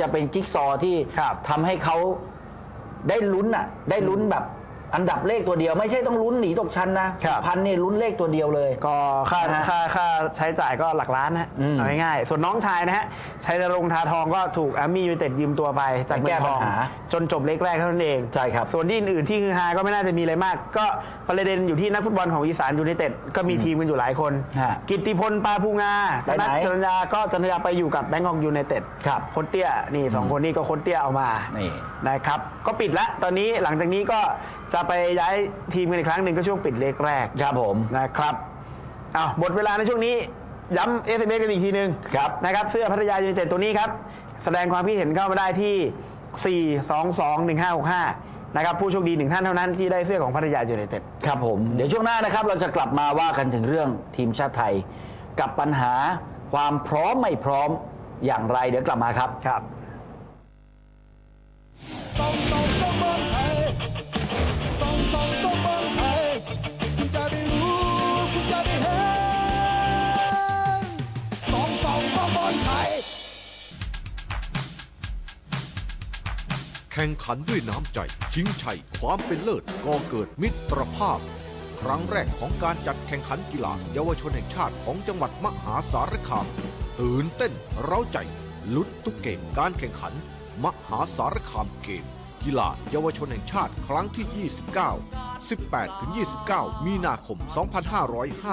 จะเป็นจิ๊กซอว์ที่ครับทำให้เขาได้ลุ้นอะได้ลุ้นแบบ อันดับเลขตัวเดียวไม่ใช่ต้องลุ้นหนีตกชั้นนะครับสุพรรณนี่ลุ้นเลขตัวเดียวเลย ก็ค่านะฮะค่าค่าใช้จ่ายก็หลักล้านนะฮะอืมเอาง่ายๆส่วนน้องชายนะฮะชัยนรงค์ทาทองก็ถูกอาร์มี่ยูไนเต็ดยืมตัวไปจากไปเมืแก้องทองปัญหา จนจบเล็กแรกเท่านั้นเอง ใช่ครับ ส่วนที่อื่นๆที่คือฮาก็ไม่น่าจะมีอะไรมาก ก็ประเด็นอยู่ที่นักฟุตบอลของอีสานยูไนเต็ดก็มีทีมกันอยู่หลายคน ฮะกิตติพลปาภูงาไปไหนนัทจันยาก็จันยาไปอยู่กับแบงก์อกยูไนเต็ดครับ โคนเตี้ยนี่สองคนนี้ก็โคนเตี้ยเอามานี่นะครับ ก็ปิดละตอนนี้หลังจากนี้ก็จะไปย้ายทีมกันอีกครั้งหนึ่งก็ช่วงปิดเล็กแรกครับผมนะครับเอาหมดเวลาในช่วงนี้ย้ำ s อ s กันอีกทีหนึ่งครับนะครับเสื้อพัทยายูไนเต็ดตัวนี้ครับ แสดงความคิดเห็นเข้ามาได้ที่ 4 2 2 1 5 6 5 นะครับ ผู้โชคดีหนึ่งท่านเท่านั้นที่ได้เสื้อของพัทยายูไนเต็ดครับผม เดี๋ยวช่วงหน้านะครับ เราจะกลับมาว่ากันถึงเรื่องทีมชาติไทย กับปัญหาความพร้อมไม่พร้อมอย่างไรเดี๋ยวกลับมาครับครับ ข่งขันด้วยน้ำใจ ชิงชัยความเป็นเลิศก่อเกิดมิตรภาพ ครั้งแรกของการจัดแข่งขันกีฬาเยาวชนแห่งชาติของจังหวัดมหาสารคาม ตื่นเต้นเร้าใจ ลุ้นทุกเกมการแข่งขัน มหาสารคามเกม กีฬาเยาวชนแห่งชาติครั้งที่ 29 18-29 มีนาคม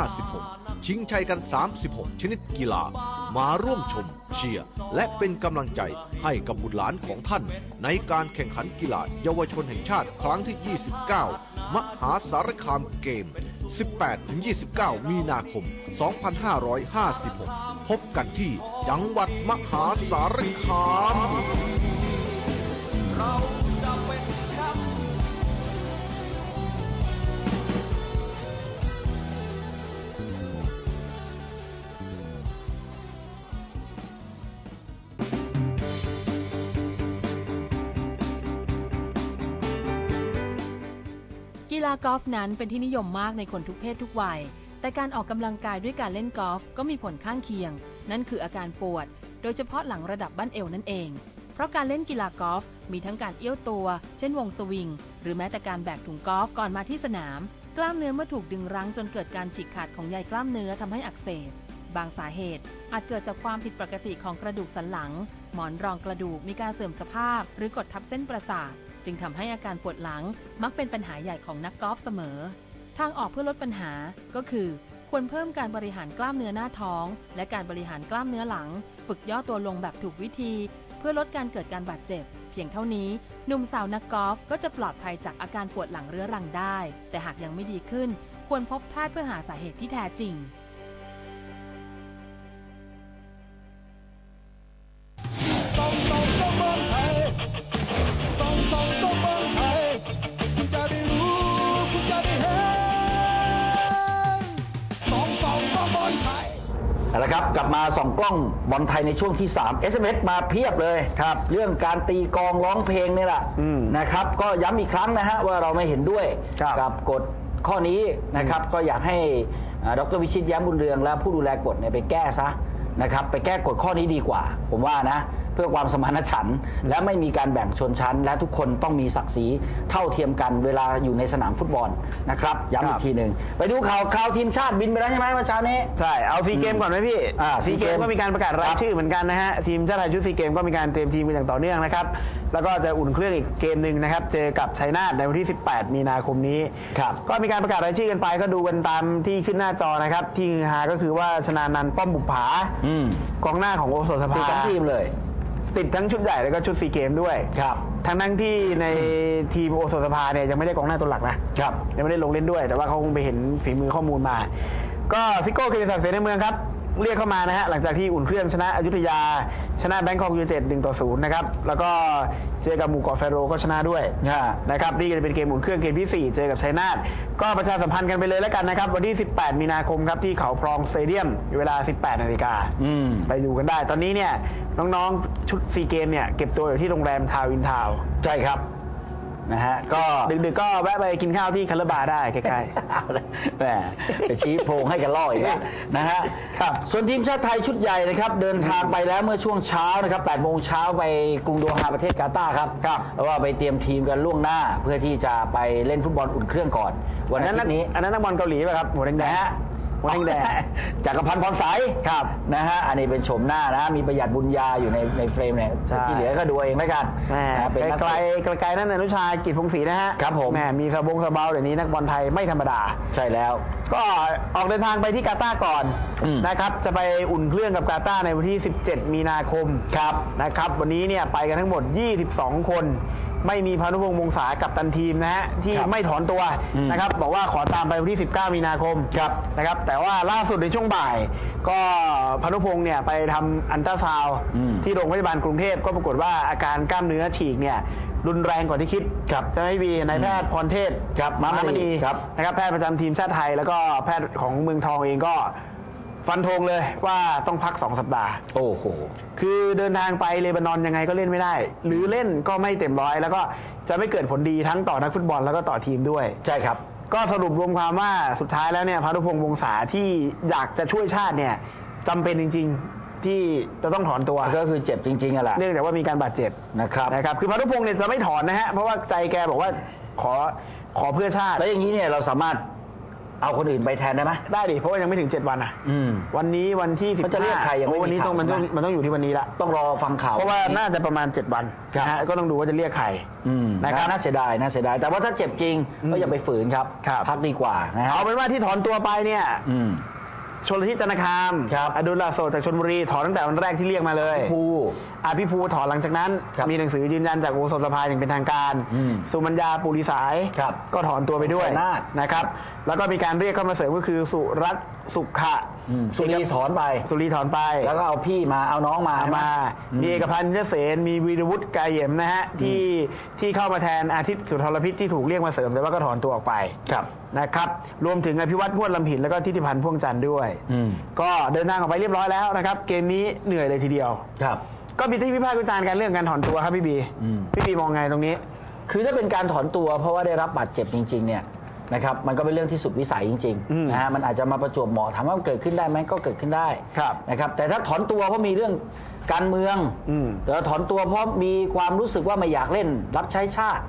2556 ชิงชัยกัน 36 ชนิดกีฬา มาร่วมชม เชียร์และเป็นกำลังใจให้กับบุตรหลานของท่าน ในการแข่งขันกีฬาเยาวชนแห่งชาติครั้งที่ 29 มหาสารคามเกม 18-29 มีนาคม 2556 พบกันที่จังหวัดมหาสารคาม กีฬากอล์ฟนั้นเป็นที่นิยมมากในคนทุกเพศทุกวัย แต่การออกกำลังกายด้วยการเล่นกอล์ฟก็มีผลข้างเคียง นั่นคืออาการปวด โดยเฉพาะหลังระดับบั้นเอวนั่นเอง เพราะการเล่นกีฬากอล์ฟมีทั้งการเอี้ยวตัว เช่นวงสวิง หรือแม้แต่การแบกถุงกอล์ฟก่อนมาที่สนาม กล้ามเนื้อเมื่อถูกดึงรั้งจนเกิดการฉีกขาดของใยกล้ามเนื้อทำให้อักเสบบางสาเหตุ อาจเกิดจากความผิดปกติของกระดูกสันหลัง หมอนรองกระดูกมีการเสื่อมสภาพ หรือกดทับเส้นประสาท จึงทำให้อาการปวดหลังมักเป็นปัญหาใหญ่ของนักกอล์ฟเสมอ ทางออกเพื่อลดปัญหาก็คือ ควรเพิ่มการบริหารกล้ามเนื้อหน้าท้อง และการบริหารกล้ามเนื้อหลัง ฝึกย่อตัวลงแบบถูกวิธี เพื่อลดการเกิดการบาดเจ็บ เพียงเท่านี้หนุ่มสาวนักกอล์ฟก็จะปลอดภัยจากอาการปวดหลังเรื้อรังได้ แต่หากยังไม่ดีขึ้น ควรพบแพทย์เพื่อหาสาเหตุที่แท้จริง เอาละครับกลับมาส่องกล้องบอลไทยในช่วงที่ 3 SMS มาเพียบเลยครับเรื่องการตีกลองร้องเพลงนี่แหละอืมนะครับก็ย้ำอีกครั้งนะฮะว่าเราไม่เห็นด้วยครับ กับกฎข้อนี้นะครับก็อยากให้อ่าดรวิชิตแย้มบุญเรืองและผู้ดูแลกฎเนี่ยไปแก้ซะนะครับไปแก้กฎข้อนี้ดีกว่า ผมว่านะเพื่อความสมานฉันท์และไม่มีการแบ่งชนชั้น และทุกคนต้องมีศักดิ์ศรีเท่าเทียมกันเวลาอยู่ในสนามฟุตบอลนะครับย้ำอีครักบทีหนึ่งไปดูข่าวข่าวทีมชาติบินไปแล้วใช่ไหมเมื่อเช้านี้ ใช่ เอาซีเกมก่อนไหมพี่อ่าซีเกม SEA ก็มีการประกาศรายชื่อเหมือนกันนะฮะ ทีมชาติไทยชุดซีเกมก็มีการเตรียมทีมกันอย่างต่อเนื่องนะครับ แล้วก็จะอุ่นเครื่องอีกเกมหนึ่งนะครับ เจอกับชัยนาทในวันที่ 18 มีนาคมนี้ ครับก็มีการประกาศรายชื่อกันไปก็ดูกันตามที่ขึ้นหน้าจอนะครับ ที่ฮือฮาก็คือว่าชนานันท์ป้อมบุปผาอืม กองหน้าของโอโสถสคือภาทั้งทีมเลย ติดทั้งชุดใหญ่แล้วก็ชุดซีเกมด้วย ครับ ทั้งทั้งที่ในทีมโอโสถสภาเนี่ยยังไม่ได้กองหน้าตัวหลักนะ ครับ ยังไม่ได้ลงเล่นด้วย แต่ว่าเขาคงไปเห็นฝีมือข้อมูลมา ก็ซิโก้เกียรติศักดิ์เสนาเมืองครับ เรียกเข้ามานะฮะหลังจากที่อุ่นเครื่องชนะอยุธยา ชนะแบงคอกยูไนเต็ด1ต่อ0นะครับแล้วก็เจอกับหมู่เกาะแฟโรก็ชนะด้วยอ่านะครับนี่ก็จะเป็นเกมอุ่นเครื่องเกมที่ 4 เจอกับชัยนาทก็ประชาสัมพันธ์กันไปเลยแล้วกันนะครับ วันที่ 18 มีนาคมครับที่เขาพรองสเตเดียมเวลา 18นาฬิกาอืมไปดูกันได้ ตอนนี้เนี่ยน้องๆชุดซีเกมเนี่ยเก็บตัวอยู่ที่โรงแรมทาวน์อินทาวน์ใช่ครับ นะฮะก็ดึกๆก็แวะไปกินข้าวที่คาร์บาร์ได้ใกล้เอาเลยแหมไปชี้โพรงให้กันล่ออีกแล้วนะฮะครับส่วนทีมชาติไทยชุดใหญ่นะครับ เดินทางไปแล้วเมื่อช่วงเช้านะครับ8โมงเช้าไปกรุงโดฮาประเทศกาตาร์ครับครับแล้วว่าไปเตรียมทีมกันล่วงหน้า เพื่อที่จะไปเล่นฟุตบอลอุ่นเครื่องก่อนๆวันอาทิตย์นี้อันนั้นนักบอลเกาหลีป่ะครับหัวแดงๆนะ ฮะหัวแดงจักรพันธ์พรสายครับนะฮะอันนี้เป็นโฉมหน้านะมีประหยัดบุญญาอยู่ในในเฟรมเนี่ยใช่ที่เหลือก็ดูเองแล้วกันแหม่นะเป็นนักไกลเตะๆไกลๆนั่นอนุชากิจพงศรีนะฮะครับผมแหมมีสะบงสะเบาเดี๋ยวนี้นักบอลไทยไม่ธรรมดาใช่แล้ว ก็ออกเดินทางไปที่กาตาร์ก่อนอืมนะครับจะไปอุ่นเครื่องกับกาตาร์ในวันที่ 17 มีนาคมครับนะครับวันนี้เนี่ยไปกันทั้งหมด 22 คน ไม่มีพานุพงษ์วงศากับตันทีมนะฮะที่ครับไม่ถอนตัวอืมนะครับบอกว่าขอตามไปวันที่ 19 มีนาคมครับนะครับแต่ว่าล่าสุดในช่วงบ่าย ก็พานุพงษ์เนี่ยไปทำอันตราซาวด์อืมที่โรงพยาบาลกรุงเทพก็ปรากฏว่าอาการกล้ามเนื้อฉีกเนี่ยรุนแรงกว่าที่คิดครับใช่ไหมพี่บีนายแพทย์พรเทพครับม้ามณีครับ นะครับแพทย์ประจำทีมชาติไทยแล้วก็แพทย์ของเมืองทองเองก็ ฟันธงเลยว่าต้องพัก 2 สัปดาห์ โอ้โห คือเดินทางไปเลบานอนยังไงก็เล่นไม่ได้ หรือเล่นก็ไม่เต็มร้อย แล้วก็จะไม่เกิดผลดีทั้งต่อนักฟุตบอลแล้วก็ต่อทีมด้วย ใช่ครับ ก็สรุปรวมความว่าสุดท้ายแล้วเนี่ยพานุพงษ์วงศาที่อยากจะช่วยชาติเนี่ยจำเป็นจริง ๆ ที่จะต้องถอนตัวก็คือเจ็บจริงๆอะแหละเนื่องจากว่ามีการบาดเจ็บนะครับนะครับคือพานุพงษ์เนี่ยจะไม่ถอนนะฮะเพราะว่าใจแกบอกว่าขอขอเพื่อชาติ แล้วอย่างนี้เนี่ยเราสามารถ เอาคนอื่นไปแทนได้ไหม ได้ดิเพราะว่ายังไม่ถึง 7 วันอะอืมวันนี้วันที่สิบเขาจะเรียกใครยังไม่มีวันนี้ต้องข่าวมันต้องใช่ไหม มันต้องอยู่ที่วันนี้ละต้องรอฟังข่าวเพราะว่าน่าจะประมาณ 7 วันครับนะฮะก็ต้องดูว่าจะเรียกใคร อืมนะนะคครัรับบน่าเสียดายน่าเสียดาย แต่ว่าถ้าเจ็บจริง ก็อย่าไปฝืนครับ ครับ พักดีกว่านะฮะเอาเป็นว่าที่ถอนตัวไปเนี่ย อืม ชนละทิศจันทคามครับอดุลลาโซจากชนบุรีถอนตั้งแต่วันแรกที่เรียกมาเลยภูอาพี่ภูถอนหลังจากนั้นครับมีหนังสือยืนยันจากโอสถสภาอย่างเป็นทางการอืมสุมัญญาปุริสายครับก็ถอนตัวไปด้วยชัยนาทนะครับ แล้วก็มีการเรียกเข้ามาเสริมก็คือสุรัตน์สุขะอืม สุรีถอนไป สุรีถอนไป แล้วก็เอาพี่มาเอาน้องมามาใช่ไหมามีเอกพันธ์เจเสนมีวีรวุฒิกายเหยมนะฮะที่ที่เข้ามาแทนอาทิตย์สุทรพิษที่ถูกเรียกมาเสริมแต่ว่าก็ถอนตัวออกไปครับนะครับรวมถึงอภิวัตพวดลำผินแล้วก็ทิติพันธ์พ่วงจันทร์ด้วยอืมก็เดินทางออกไปเรียบร้อยแล้วนะครับ เกมนี้เหนื่อยเลยทีเดียวครับก็มีที่วิพากษ์วิจารณ์กันเรื่องการถอนตัวครับพี่บีอืมพี่บีมองไงตรงนี้ คือถ้าเป็นการถอนตัวเพราะว่าได้รับบาดเจ็บจริง ๆ เนี่ย นะครับมันก็เป็นเรื่องที่สุดวิสัยจริงอืมๆนะฮะมันอาจจะมาประจวบเหมาะถามว่ามันเกิดขึ้นได้ไหมก็เกิดขึ้นได้ครับนะครับแต่ถ้าถอนตัวเพราะมีเรื่องการเมืองอืมแล้วถอนตัวเพราะมีความรู้สึกว่าไม่อยากเล่นรับใช้ชาติ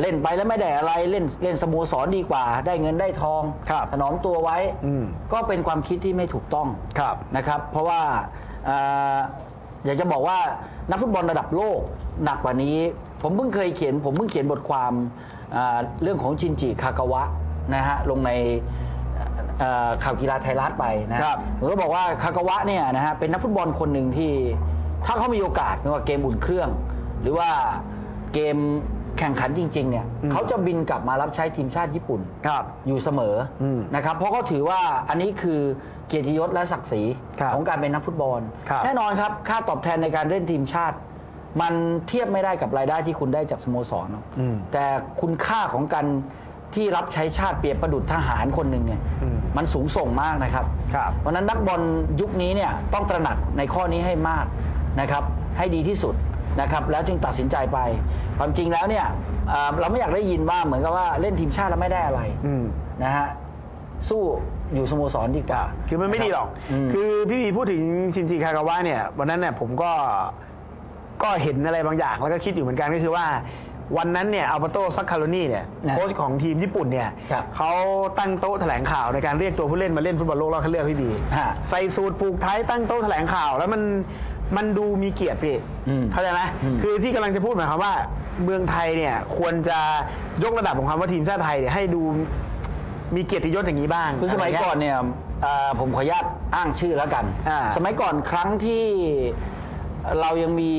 เล่นไปแล้วไม่ได้อะไรเล่นเล่นสโมสรดีกว่า ได้เงินได้ทองครับถนอมตัวไว้อืมก็เป็นความคิดที่ไม่ถูกต้องครับนะครับ เพราะว่าเอ่ออยากจะบอกว่านักฟุตบอลระดับโลกหนักกว่านี้ ผมเพิ่งเคยเขียน ผมเพิ่งเขียนบทความ เอ่อเรื่องของชินจิคากาวะนะฮะลงในเอ่อข่าวกีฬาไทยรัฐไปนะครับผมก็บอกว่าคากาวะเนี่ยนะฮะเป็นนักฟุตบอลคนหนึ่งที่ ถ้าเขามีโอกาสไม่ว่าเกมอุ่นเครื่อง หรือว่าเกมแข่งขันจริง ๆ เนี่ยเขาจะบินกลับมารับใช้ทีมชาติญี่ปุ่นครับอยู่เสมออมนะครับเพราะเขาถือว่าอันนี้คือเกียรติยศและศักดิ์ศรีครับของการเป็นนักฟุตบอลครับแน่นอนครับค่าตอบแทนในการเล่นทีมชาติ มันเทียบไม่ได้กับรายได้ที่คุณได้จากสโมสรหรอกอืม แต่คุณค่าของการที่รับใช้ชาติเปรียบประดุจทหารคนหนึ่งเนี่ยอืม มันสูงส่งมากนะครับ ครับ เพราะฉะนั้นนักบอลยุคนี้เนี่ยต้องตระหนักในข้อนี้ให้มากนะครับให้ดีที่สุดนะครับแล้วจึงตัดสินใจไป ความจริงแล้วเนี่ยเอ่อเราไม่อยากได้ยินว่าเหมือนกับว่าเล่นทีมชาติแล้วไม่ได้อะไรอืม นะฮะสู้อยู่สโมสรดีกว่า คือมันไม่ดีหรอกมคือพี่บีพูดถึงชินจิคากาวะเนี่ยวันนั้นเนี่ยผมก็ ก็เห็นอะไรบางอย่างแล้วก็คิดอยู่เหมือนกันก็คือว่า วันนั้นเนี่ยอัลเบโตซักคาโรนีเนี่ยนะโค้ชของทีมญี่ปุ่นเนี่ยครับเขาตั้งโต๊ะแถลงข่าวในการเรียกตัวผู้เล่นมาเล่นฟุตบอลโลกรอบคัดเลือกพี่บีฮะใส่สูตรผูกไทยตั้งโต๊ะแถลงข่าว แล้วมันมันดูมีเกียรติพี่อืมเข้าใจไหมอืม คือที่กำลังจะพูดหมายความว่า เมืองไทยเนี่ยควรจะยกระดับของความว่าทีมชาติไทยเนี่ยให้ดูมีเกียรติยศอย่างนี้บ้าง คือสมัยะไรเงี้ก่อนเนี่ยเอ่อผมขออนุญาตอ้างชื่อแล้วกัน อ่าสมัยก่อนครั้งที่ เรายังมี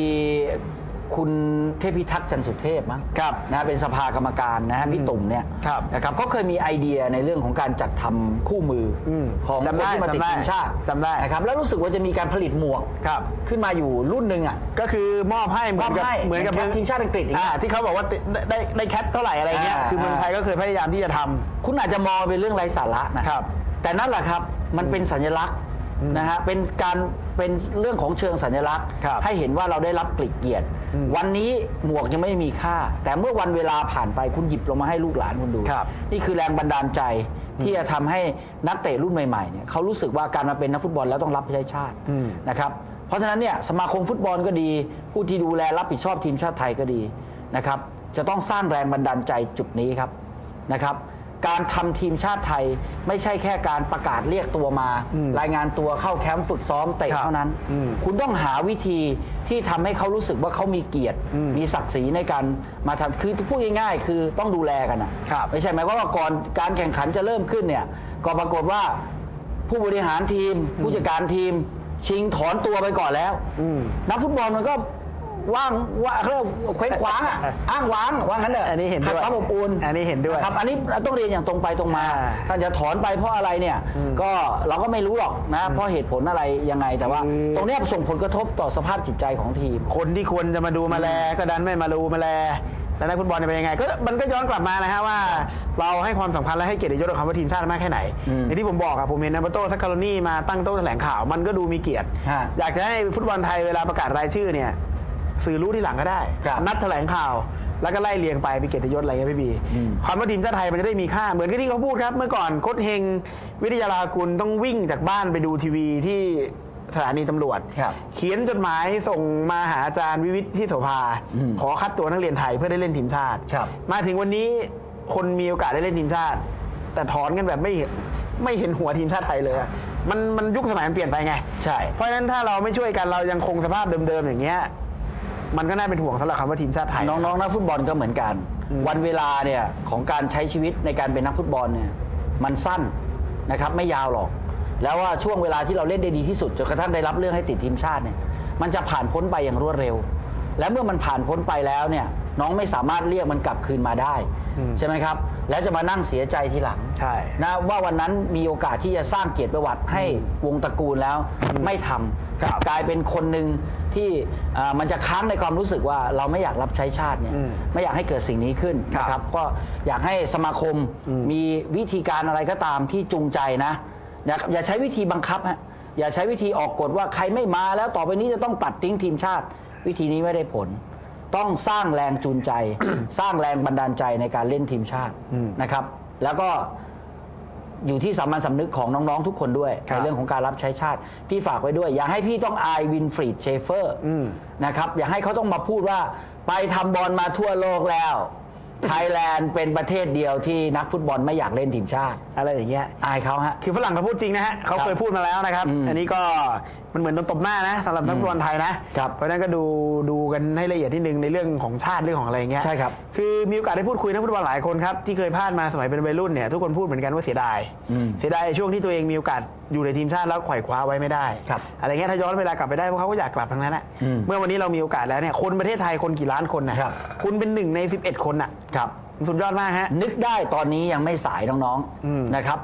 คุณเทพิทักษ์จันทร์สุเทพมั้งครับนะเป็นสภากรรมการนะฮะพี่ตุ่มเนี่ยครับนะครับเขาเคยมีไอเดียในเรื่องของการจัดทำคู่มืออมของจำคนได้ที่มาติดจำได้ทีมชาติจำได้นะครับแล้วรู้สึกว่าจะมีการผลิตหมวกครับขึ้นมาอยู่รุ่นหนึ่งอะก็คือมอบให้เหมือนกับมอบให้เหมือนกับเหมือนทีมชาติอังกฤษอย่างเงี้อ่ายที่เขาบอกว่าได้ได้ได้แคทเท่าไหร่อะไรเงี้ยอ่าคือเมืองไทยก็เคยพยายามที่จะทำคุณอาจจะมองเป็นเรื่องไร้สาระนะครับแต่นั่นแหละครับมันเป็นสัญลักษณ์ นะฮะเป็นการเป็นเรื่องของเชิงสัญลักษณ์ ครับให้เห็นว่าเราได้รับกลิเกียรติ อืมวันนี้หมวกยังไม่มีค่า แต่เมื่อวันเวลาผ่านไปคุณหยิบลงมาให้ลูกหลานคุณดู ครับ นี่คือแรงบันดาลใจที่จะทำให้นักเตะรุ่นใหม่ๆเนี่ยเขารู้สึกว่าการมาเป็นนักฟุตบอลแล้วต้องรับใช้ชาติอืม นะครับเพราะฉะนั้นเนี่ยสมาคมฟุตบอลก็ดี ผู้ที่ดูแลรับผิดชอบทีมชาติไทยก็ดีนะครับจะต้องสร้างแรงบันดาลใจจุดนี้ครับนะครับ การทำทีมชาติไทยไม่ใช่แค่การประกาศเรียกตัวมาอืมรายงานตัวเข้าแคมป์ฝึกซ้อมเตะครับเท่านั้น อืม คุณต้องหาวิธีที่ทำให้เขารู้สึกว่าเขามีเกียรติอืมมีศักดิ์ศรีในการมาทำคือพูดง่ายๆ คือต้องดูแลกันอะครับไม่ใช่หมายความว่าก่อนการแข่งขันจะเริ่มขึ้นเนี่ย ก็ปรากฏว่า ผู้บริหารทีม ผู้จัดการทีม ชิงถอนตัวไปก่อนแล้วอืม นักฟุตบอลมันก็ ว่างว่าเขาเรียกเคว้งคว้างอะอ้างว้างว่างั้นเถอะอันนี้เห็นด้วยขาความอบอุ่นอันนี้เห็นด้วยครับอันนี้ต้องเรียนอย่างตรงไปตรงมาอ่าท่านจะถอนไปเพราะอะไรเนี่ยอืมก็เราก็ไม่รู้หรอกนะเพราะเหตุผลอะไรยังไงแต่ว่าคือตรงเนี้ยส่งผลกระทบต่อสภาพจิตใจของทีม คนที่ควรจะมาดูมาแลก็ดันไม่มาดูมาแลแล้วนักฟุตบอลจะเป็นยังไงก็มันก็ย้อนกลับมานะฮะว่า เราให้ความสำคัญและให้เกียรติยศกับคำว่าทีมชาติมากแค่ไหนอืมอย่างที่ผมบอกอะผมเห็นนาโตซักคาโรนี่มาตั้งโต๊ะแถลงข่าวมันก็ดูมีเกียรติฮะอยากจะให้ฟุตบอลไทยเวลาประกาศรายชื่อเนี่ย สื่อรู้ที่หลังก็ได้ ครับนัดแถลงข่าว แล้วก็ไล่เรียงไปเป็นเกียรติยศอะไรเงี้ยพี่บีอืม ความว่าทีมชาติไทยมันจะได้มีค่าเหมือนกับที่เขาพูดครับ เมื่อก่อนโค้ชเฮงวิทยาลากุลต้องวิ่งจากบ้านไปดูทีวีที่สถานีตำรวจ ครับ เขียนจดหมายส่งมาหาอาจารย์วิวิทย์ที่โสภา อืมขอคัดตัวนักเรียนไทยเพื่อได้เล่นทีมชาติ ครับมาถึงวันนี้คนมีโอกาสได้เล่นทีมชาติ แต่ถอนกันแบบไม่เห็นไม่เห็นหัวทีมชาติไทยเลยอะมันมันยุคสมัยมันเปลี่ยนไปไงใช่ เพราะฉะนั้นถ้าเราไม่ช่วยกันเรายังคงสภาพเดิมๆอย่างเงี้ย มันก็น่าเป็นห่วงสำหรับคำว่าทีมชาติไทยน้องๆนักฟุตบอลก็เหมือนกันอืมวันเวลาเนี่ยของการใช้ชีวิตในการเป็นนักฟุตบอลเนี่ยมันสั้นนะครับไม่ยาวหรอก แล้วว่าช่วงเวลาที่เราเล่นได้ดีที่สุดจนกระทั่งได้รับเรื่องให้ติดทีมชาติเนี่ยมันจะผ่านพ้นไปอย่างรวดเร็ว และเมื่อมันผ่านพ้นไปแล้วเนี่ยน้องไม่สามารถเรียกมันกลับคืนมาได้ อืม ใช่ไหมครับ แล้วจะมานั่งเสียใจทีหลัง ใช่ นะว่าวันนั้นมีโอกาสที่จะสร้างเกียรติประวัติให้วงตระกูลแล้วไม่ทำครับกลายเป็นคนหนึ่งที่อ่ามันจะค้างในความรู้สึกว่าเราไม่อยากรับใช้ชาติเนี่ยอืมไม่อยากให้เกิดสิ่งนี้ขึ้นครับนะครับก็อยากให้สมาคมอืมมีวิธีการอะไรก็ตามที่จูงใจนะอย่าอย่าใช้วิธีบังคับฮะอย่าใช้วิธีออกกฎว่าใครไม่มาแล้วต่อไปนี้จะต้องตัดทิ้งทีมชาติ วิธีนี้ไม่ได้ผล ต้องสร้างแรงจูงใจ สร้างแรงบันดาลใจในการเล่นทีมชาติอืมนะครับ แล้วก็อยู่ที่สามัญสำนึกของน้องๆทุกคนด้วย ครับในเรื่องของการรับใช้ชาติ พี่ฝากไว้ด้วย อย่าให้พี่ต้องอายวินฟรีดเชฟเฟอร์อืม นะครับอย่าให้เขาต้องมาพูดว่าไปทำบอลมาทั่วโลกแล้วไทยแลนด์เป็นประเทศเดียวที่นักฟุตบอลไม่อยากเล่นทีมชาติอะไรอย่างเงี้ย อายเขาฮะ คือฝรั่งเขาพูดจริงนะฮะเขาครับเคยพูดมาแล้วนะครับ อืมอันนี้ก็ มันเหมือนโดนตบหน้านะสำหรับนักฟุตบอลไทยนะครับเพราะฉะนั้นก็ดูดูกันให้ละเอียดที่หนึ่งในเรื่องของชาติเรื่องของอะไรอย่างเงี้ยใช่ครับคือมีโอกาสได้พูดคุยนักฟุตบอลหลายคนครับที่เคยพลาดมาสมัยเป็นวัยรุ่นเนี่ยทุกคนพูดเหมือนกันว่าเสียดายอืมเสียดายช่วงที่ตัวเองมีโอกาสอยู่ในทีมชาติแล้วไขว่คว้าไว้ไม่ได้ ครับอะไรเงี้ยถ้าย้อนเวลากลับไปได้พวกเขาก็อยากกลับทั้งนั้นแหละอืม เมื่อวันนี้เรามีโอกาสแล้วเนี่ยคนประเทศไทยคนกี่ล้านคนนะครับ คุณเป็นหนึ่งใน 11 คนน่ะครับ สุดยอดมากฮะ นึกได้ตอนนี้ยังไม่สายน้องอืม ๆนะครับ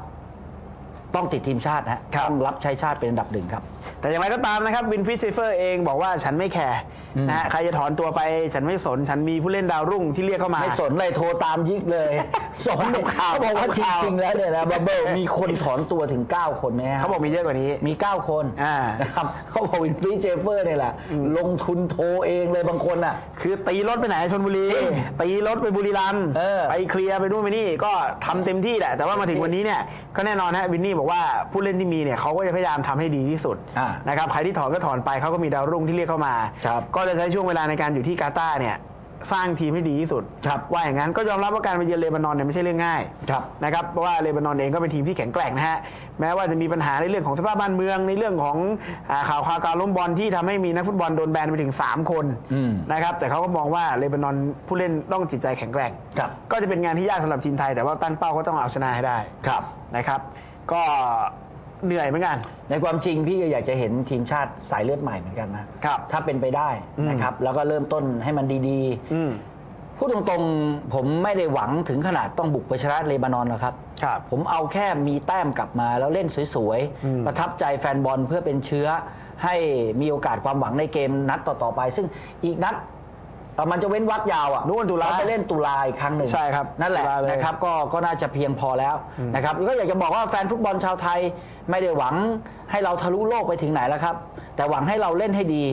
ต้องติดทีมชาตินะฮะครับต้องรับใช้ชาติเป็นอันดับหนึ่งครับ แต่อย่างไรก็ตามนะครับวินฟรีดเชฟเฟอร์เองบอกว่าฉันไม่แคร์อืมนะฮะใครจะถอนตัวไปฉันไม่สน ฉันมีผู้เล่นดาวรุ่งที่เรียกเข้ามา ไม่สนเลยโทรตามยิกเลยสอนตามข่าวเขาบอกว่าจตามข่าวริงๆแล้วเนี่ยนะบับเบิลมีคนถอนตัวถึง 9 คนไหมฮะเขาบอกมีเยอะกว่านี้มี 9 คนอ่านะครับเขาบอกวินฟรีเจเฟอร์เนี่ยแหละลงทุนโทรเองเลยบางคนอะคือตีรถไปไหนชนบุรีจริงตีรถไปบุรีรัมย์เออไปเคลียร์ไปนู่นไปนี่ก็ทำเต็มที่แหละแต่ว่ามาถึงวันนี้เนี่ยก็แน่นอนฮะวินนี่บอกว่าผู้เล่นที่มีเนี่ยเขาก็จะพยายามทำให้ดีที่สุดอ่านะครับใครที่ถอนก็ถอนไปเขาก็มีดาวรุ่งที่เรียกเข้ามาครับก็จะใช้ช่วงเวลาในการอยู่ที่กาตาร์เนี่ยสร้างทีมให้ดีที่สุดครับว่าอย่างนั้นก็ยอมรับว่าการไปเยือนเลบานอนเนี่ยไม่ใช่เรื่องง่ายครับนะครับเพราะว่าเลบานอนเองก็เป็นทีมที่แข็งแกร่งนะฮะแม้ว่าจะมีปัญหาในเรื่องของสภาพบ้านเมืองในเรื่องของอาข่าวข่าวการล้มบอลที่ทำให้มีนักฟุตบอลโดนแบนไปถึง 3 คนอืมนะครับแต่เขาก็มองว่าเลบานอนผู้เล่นต้องจิตใจแข็งแกร่งครับก็จะเป็นงานที่ยากสำหรับทีมไทย แต่ว่าตั้งเป้าก็ต้องเอาชนะให้ได้ครับนะครับก็ เหนื่อยเหมือนกัน ในความจริงพี่ก็อยากจะเห็นทีมชาติสายเลือดใหม่เหมือนกันนะครับ ถ้าเป็นไปได้อืมนะครับ แล้วก็เริ่มต้นให้มันดีอืม ๆพูดตรงๆ ผมไม่ได้หวังถึงขนาดต้องบุกไปชนะเลบานอนหรอกครับ ครับ ผมเอาแค่มีแต้มกลับมาแล้วเล่นสวยอืม ๆ ประทับใจแฟนบอลเพื่อเป็นเชื้อ ให้มีโอกาสความหวังในเกมนัดต่อ ๆ ไป ซึ่งอีกนัด เอ่อมันจะเว้นวักยาวอะนู่นตุลาเขไปเล่นตุลาอีกครั้งหนึ่งใช่ครับนั่นแหละตุลาเลยนะครับก็ก็น่าจะเพียงพอแล้วนะครับก็อยากจะบอกว่าแฟนฟุตบอลชาวไทยไม่ได้หวังให้เราทะลุโลกไปถึงไหนแล้วครับ แต่หวังให้เราเล่นให้ดี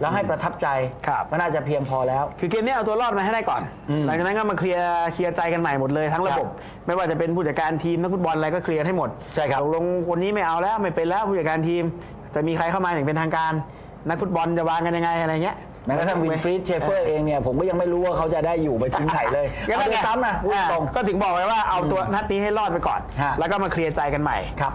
แล้วให้ประทับใจครับ ก็น่าจะเพียงพอแล้ว คือเกมนี้เอาตัวรอดมาให้ได้ก่อน อืมหลังจากนั้นก็มาเคลียร์เคลียร์ใจกันใหม่หมดเลยทั้งระบบ ไม่ว่าจะเป็นผู้จัดการทีมนักฟุตบอลอะไรก็เคลียร์ให้หมดใช่ครับตกลงคนนี้ไม่เอาแล้วไม่เป็นแล้วผู้จัดการทีม จะมีใครเข้ามาอย่างเป็นทางการ นักฟุตบอลจะวางกันยังไงอะไรเงี้ย แม้กระทั่งวินฟรีดเชฟเฟอร์เองเนี่ยผมก็ยังไม่รู้ว่าเขาจะได้อยู่ไปทีมไหนเลยก็เอานั่นไปไงซ้ำนะพูดตรง ก็ถึงบอกไว้ว่าเอาตัวนัดนี้ให้รอดไปก่อนฮะแล้วก็มาเคลียร์ใจกันใหม่ครับ